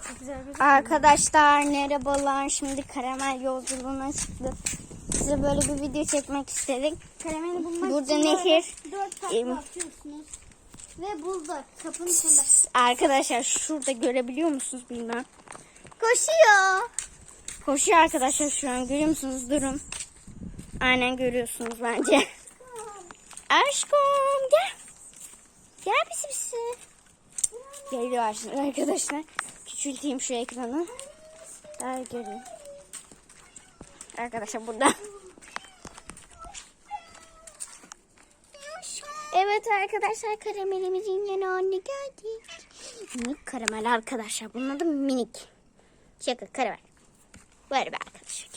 da çok güzel gözüküyor. Arkadaşlar merhabalar. Şimdi karamel yolculuğuna çıktık. Size böyle bir video çekmek istedik. Karameli bulmak Burada için nehir. Dört Em- takla atıyorsunuz. Ve bulduk. Kapının içinde. Arkadaşlar şurada görebiliyor musunuz bilmem. Koşuyor. Koşuyor arkadaşlar şu an görüyor musunuz? Durun. Aynen görüyorsunuz bence. Aşkım gel. Gel pisi pisi. Geliyor şimdi arkadaşlar. Küçülteyim şu ekranı. Daha göreyim. Arkadaşlar burada. Evet arkadaşlar karamelimizin yanına geldik. Minik karamel arkadaşlar. Bunun adı minik. Şaka karamel. Böyle bir arkadaşlar.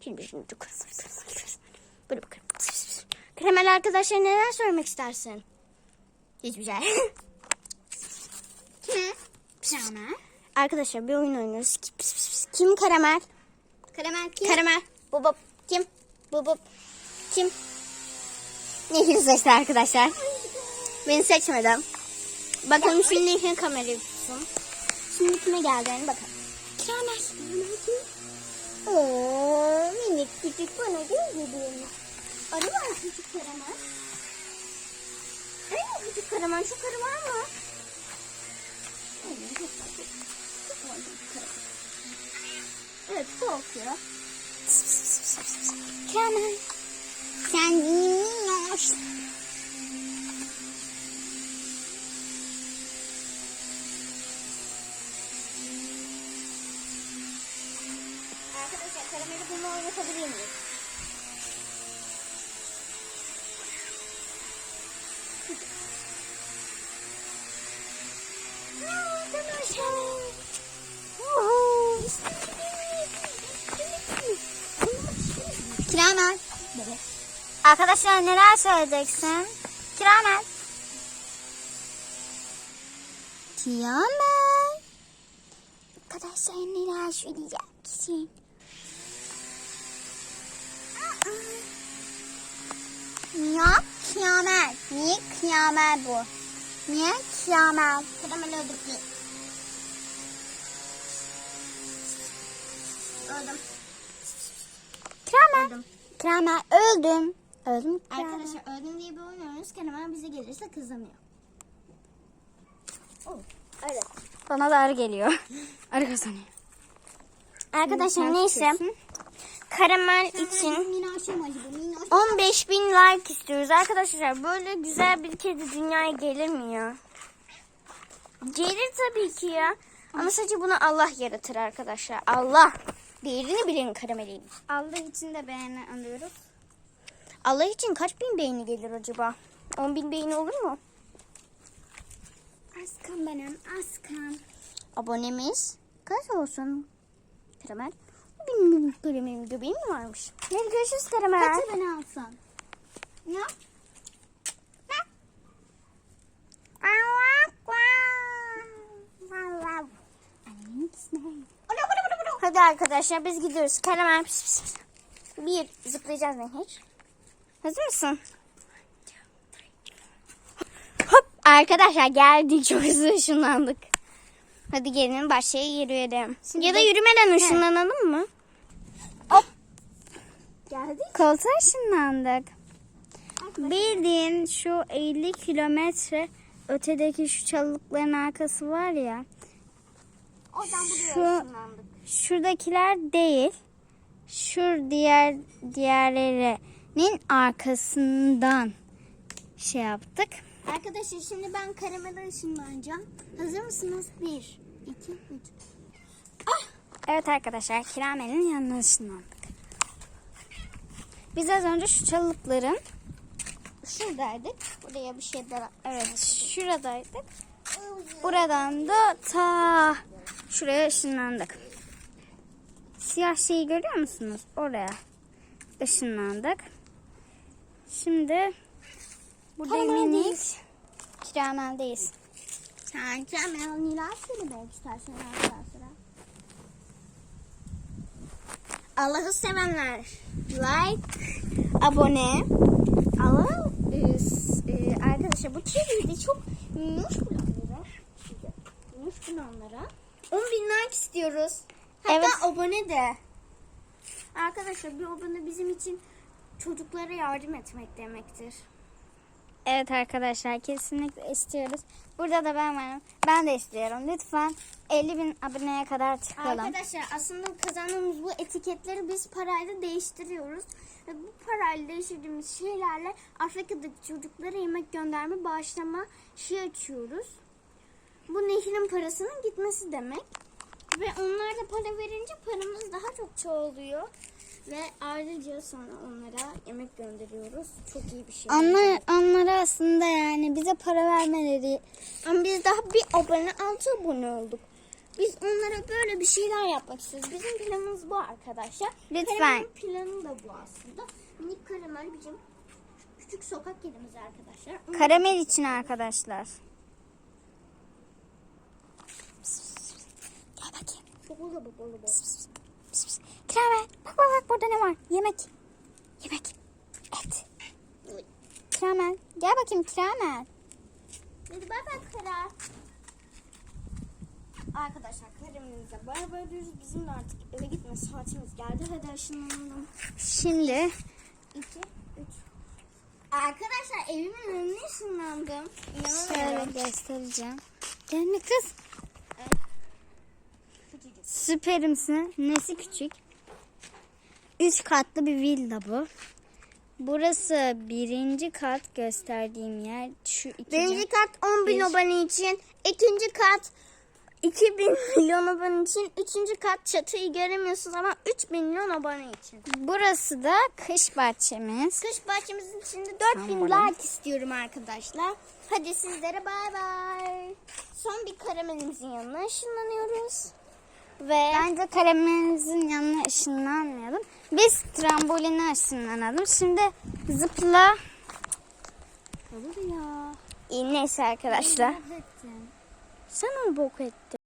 Şimdi şimdi Böyle bakalım. Karamel arkadaşlar neler söylemek istersin? Hiçbir şey. Kime? Karamel. Arkadaşlar bir oyun oynuyoruz. Kim karamel? Karamel kim? Karamel. Bu bu. Kim? Bu bu. Kim? Nehir seçti arkadaşlar. Beni seçmedim. Bakalım şimdi Nehir kamerayı tutsun. Şimdi kime geldiğini bakalım. Karamel. Ooo minik küçük bana değil Arı var küçük karamel. Ay küçük karamel. Arı var mı? Evet korkuyor. Karamel. Sen minnoş. Arkadaşlar karameli bunu oynatabilir miyiz? Kiramel. Arkadaşlar neler söyleyeceksin? Kiramel. Kiramel. Arkadaşlar neler söyleyeceksin? Niye Kiramel? Niye Kiramel bu? Niye Kiramel? Kiramel öldürdü. Öldüm. Kramer. Öldüm. Kramer öldüm. Kramer. Arkadaşlar öldüm diye bir oyun oynuyoruz. Karamel bize gelirse kazanıyor. Evet. Bana da arı geliyor. arı kazanıyor. Arkadaşlar neyse. Karamel için Minnoşum acaba. Minnoş. 15 bin like istiyoruz. Arkadaşlar böyle güzel bir kedi dünyaya gelir mi ya? Gelir tabii ki ya. Ama sadece bunu Allah yaratır arkadaşlar. Allah. Değerini bilin karamelin. Allah için de beğeni alıyoruz. Allah için kaç bin beğeni gelir acaba? 10 bin beğeni olur mu? Askan benim. Askan. Abonemiz kaç olsun? Karamel. Benim karamelim göbeğim mi varmış? Hadi görüşürüz karamel. Kaça beni alsan? Ya? Hadi arkadaşlar biz gidiyoruz. Karamel pis pis. Bir zıplayacağız Nehir. Hazır mısın? Hop arkadaşlar geldik çok hızlı ışınlandık. Hadi gelin başlayalım yürüyelim. Şimdi ya da de- yürümeden ışınlanalım mı? Geldik. Koltuğa ışınlandık. Bildiğin şu 50 kilometre ötedeki şu çalılıkların arkası var ya. Oradan buraya Şu- ışınlandık. Şuradakiler değil. Şur diğer diğerlerinin arkasından şey yaptık. Arkadaşlar şimdi ben karamele ışınlanacağım. Hazır mısınız? Bir, iki, üç. Evet arkadaşlar Kiramel'in yanına ışınlandık. Biz az önce şu çalılıkların şuradaydık. Buraya bir şeyler evet şuradaydık. Buradan da ta şuraya ışınlandık. Siyah şeyi görüyor musunuz? Oraya ışınlandık. Şimdi burada minik Kiramel'deyiz. Sen karamel neler söylemek istersin arkadaşlar? Allah'ı sevenler like, abone. Allah e, e, arkadaşlar bu çizgide çok minnoş kullanıyorlar. Minnoş kullananlara 10 bin like istiyoruz. Hatta Evet. abone de. Arkadaşlar bir abone bizim için çocuklara yardım etmek demektir. Evet arkadaşlar kesinlikle istiyoruz. Burada da ben varım. Ben de istiyorum. Lütfen 50 bin aboneye kadar çıkalım. Arkadaşlar aslında kazandığımız bu etiketleri biz parayla değiştiriyoruz. Ve bu parayla değiştirdiğimiz şeylerle Afrika'daki çocuklara yemek gönderme bağışlama şey açıyoruz. Bu nehrin parasının gitmesi demek. Ve onlar da para verince paramız daha çok çoğalıyor. Ve ayrıca sonra onlara yemek gönderiyoruz. Çok iyi bir şey. Onlar, onlara aslında yani bize para vermeleri Ama biz daha bir abone, altı abone olduk. Biz onlara böyle bir şeyler yapmak istiyoruz. Bizim planımız bu arkadaşlar. Lütfen. Karamel'in planı da bu aslında. Minik karamel bizim küçük sokak kedimiz arkadaşlar. Karamel için arkadaşlar. Gel Karamel. Bak bak bak burada ne var? Yemek. Yemek. Et. Karamel. Gel bakayım bay bay kara. Arkadaşlar karamelize bay bay diyoruz. Bizim de artık eve gitme saatimiz geldi. Hadi aşınlanalım. Şimdi 2, 3. Arkadaşlar evimin önüne ışınlandım. şöyle İnanamıyorum. göstereceğim. Gelme kız. Süperimsin. Nesi küçük? Üç katlı bir villa bu. Burası birinci kat gösterdiğim yer. Şu ikinci. Birinci kat 10 bin abone için. ikinci kat 2000 milyon abone için. Üçüncü kat çatıyı göremiyorsunuz ama 3 milyon abone için. Burası da kış bahçemiz. Kış bahçemizin içinde 4000 Tamam. like istiyorum arkadaşlar. Hadi sizlere bay bay. Son bir karamelimizin yanına ışınlanıyoruz. Ve Bence kaleminizin yanına ışınlanmayalım. Biz tramboline ışınlanalım. Şimdi zıpla. olur ya. İyi, neyse arkadaşlar. Sen onu bok ettin.